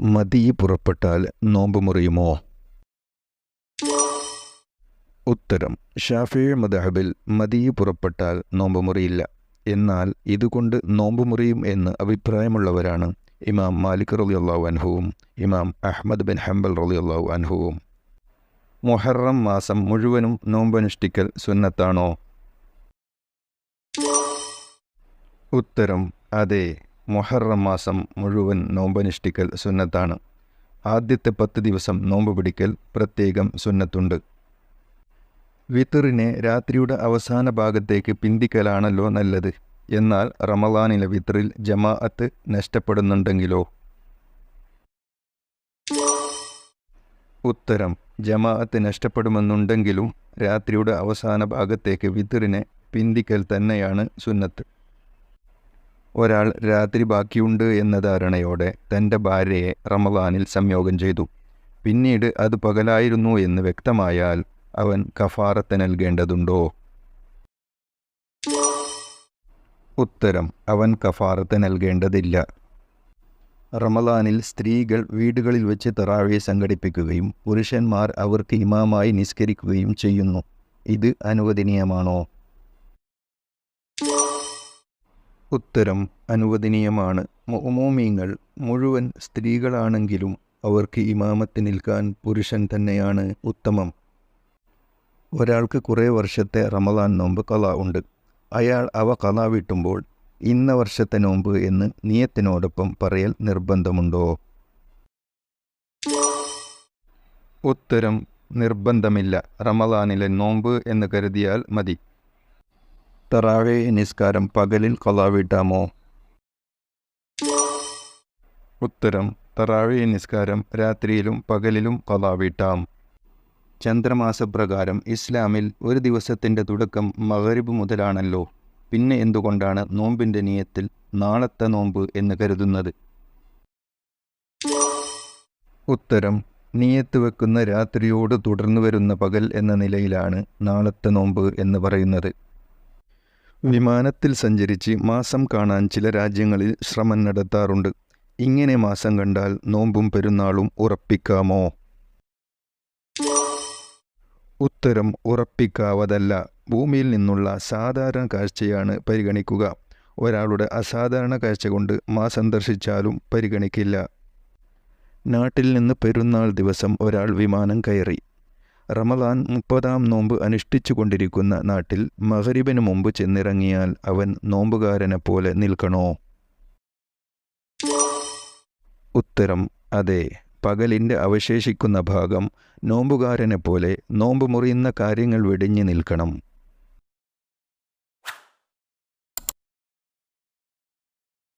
മതി പുറപ്പെട്ടാൽ നോമ്പ് മുറിയുമോ? ഉത്തരം ഷാഫി മദഹബിൽ മതി പുറപ്പെട്ടാൽ നോമ്പ് മുറിയില്ല. എന്നാൽ ഇതുകൊണ്ട് നോമ്പ് മുറിയും എന്ന് അഭിപ്രായമുള്ളവരാണ് ഇമാം മാലിക് റളിയല്ലാഹു അൻഹുവും ഇമാം അഹ്മദ് ബിൻ ഹംബൽ റളിയല്ലാഹു അൻഹുവും. മൊഹറം മാസം മുഴുവനും നോമ്പനുഷ്ഠിക്കൽ സുന്നത്താണോ? ഉത്തരം അതെ. മുഹറം മാസം മുഴുവൻ നോമ്പനുഷ്ഠിക്കൽ സുന്നത്താണ്. ആദ്യത്തെ പത്ത് ദിവസം നോമ്പ് പിടിക്കൽ പ്രത്യേകം സുന്നത്തുണ്ട്. വിത്തറിനെ രാത്രിയുടെ അവസാന ഭാഗത്തേക്ക് പിന്തിക്കലാണല്ലോ നല്ലത്. എന്നാൽ റമലാനിലെ വിത്തറിൽ ജമാഅത്ത് നഷ്ടപ്പെടുന്നുണ്ടെങ്കിലോ? ഉത്തരം ജമാഅത്ത് നഷ്ടപ്പെടുമെന്നുണ്ടെങ്കിലും രാത്രിയുടെ അവസാന ഭാഗത്തേക്ക് വിത്തറിനെ പിന്തിക്കൽ തന്നെയാണ് സുന്നത്ത്. ഒരാൾ രാത്രി ബാക്കിയുണ്ട് എന്ന ധാരണയോടെ തന്റെ ഭാര്യയെ റമദാനിൽ സംയോഗം ചെയ്തു. പിന്നീട് അത് പകലായിരുന്നു എന്ന് വ്യക്തമായാൽ അവൻ കഫാറത്ത് നൽകേണ്ടതുണ്ടോ? ഉത്തരം അവൻ കഫാറത്ത് നൽകേണ്ടതില്ല. റമലാനിൽ സ്ത്രീകൾ വീടുകളിൽ വെച്ച് തറാവെ സംഘടിപ്പിക്കുകയും പുരുഷന്മാർ അവർക്ക് ഇമാമായി നിസ്കരിക്കുകയും ചെയ്യുന്നു. ഇത് അനുവദനീയമാണോ? ഉത്തരം അനുവദനീയമാണ്. മോമീങ്ങൾ മുഴുവൻ സ്ത്രീകളാണെങ്കിലും അവർക്ക് ഇമാമത്ത് നിൽക്കാൻ പുരുഷൻ തന്നെയാണ് ഉത്തമം. ഒരാൾക്ക് കുറേ വർഷത്തെ റമദാൻ നോമ്പ് കല ഉണ്ട്. അയാൾ അവ കല വിട്ടുമ്പോൾ ഇന്ന വർഷത്തെ നോമ്പ് എന്ന് നിയത്തിനോടൊപ്പം പറയൽ നിർബന്ധമുണ്ടോ? ഉത്തരം നിർബന്ധമില്ല. റമദാനിലെ നോമ്പ് എന്ന് കരുതിയാൽ മതി. തറാവേ നിസ്കാരം പകലിൽ കൊള്ളാവിട്ടാമോ ഉത്തരം തറാവേ നിസ്കാരം രാത്രിയിലും പകലിലും കൊള്ളാവിട്ടാം വീട്ടാം ചന്ദ്രമാസപ്രകാരം ഇസ്ലാമിൽ ഒരു ദിവസത്തിന്റെ തുടക്കം മകരിബ് മുതലാണല്ലോ. പിന്നെ എന്തുകൊണ്ടാണ് നോമ്പിന്റെ നിയത്തിൽ നാളത്തെ നോമ്പ് എന്ന് കരുതുന്നത്? ഉത്തരം നീയത്ത് വെക്കുന്ന രാത്രിയോട് തുടർന്നു വരുന്ന പകൽ എന്ന നിലയിലാണ് നാളത്തെ നോമ്പ് എന്ന് പറയുന്നത്. വിമാനത്തിൽ സഞ്ചരിച്ച് മാസം കാണാൻ ചില രാജ്യങ്ങളിൽ ശ്രമം നടത്താറുണ്ട്. ഇങ്ങനെ മാസം കണ്ടാൽ നോമ്പും പെരുന്നാളും ഉറപ്പിക്കാമോ? ഉത്തരം ഉറപ്പിക്കാവതല്ല. ഭൂമിയിൽ നിന്നുള്ള സാധാരണ കാഴ്ചയാണ് പരിഗണിക്കുക. ഒരാളുടെ അസാധാരണ കാഴ്ച കൊണ്ട് മാസം ദർശിച്ചാലും പരിഗണിക്കില്ല. നാട്ടിൽ നിന്ന് പെരുന്നാൾ ദിവസം ഒരാൾ വിമാനം കയറി. റമദാൻ മുപ്പതാം നോമ്പ് അനുഷ്ഠിച്ചു കൊണ്ടിരിക്കുന്ന നാട്ടിൽ മഹരിബിന് മുമ്പ് ചെന്നിറങ്ങിയാൽ അവൻ നോമ്പുകാരനെ പോലെ നിൽക്കണോ? ഉത്തരം അതെ. പകലിന്റെ അവശേഷിക്കുന്ന ഭാഗം നോമ്പുകാരനെ പോലെ നോമ്പ് മുറിയുന്ന കാര്യങ്ങൾ വെടിഞ്ഞു നിൽക്കണം.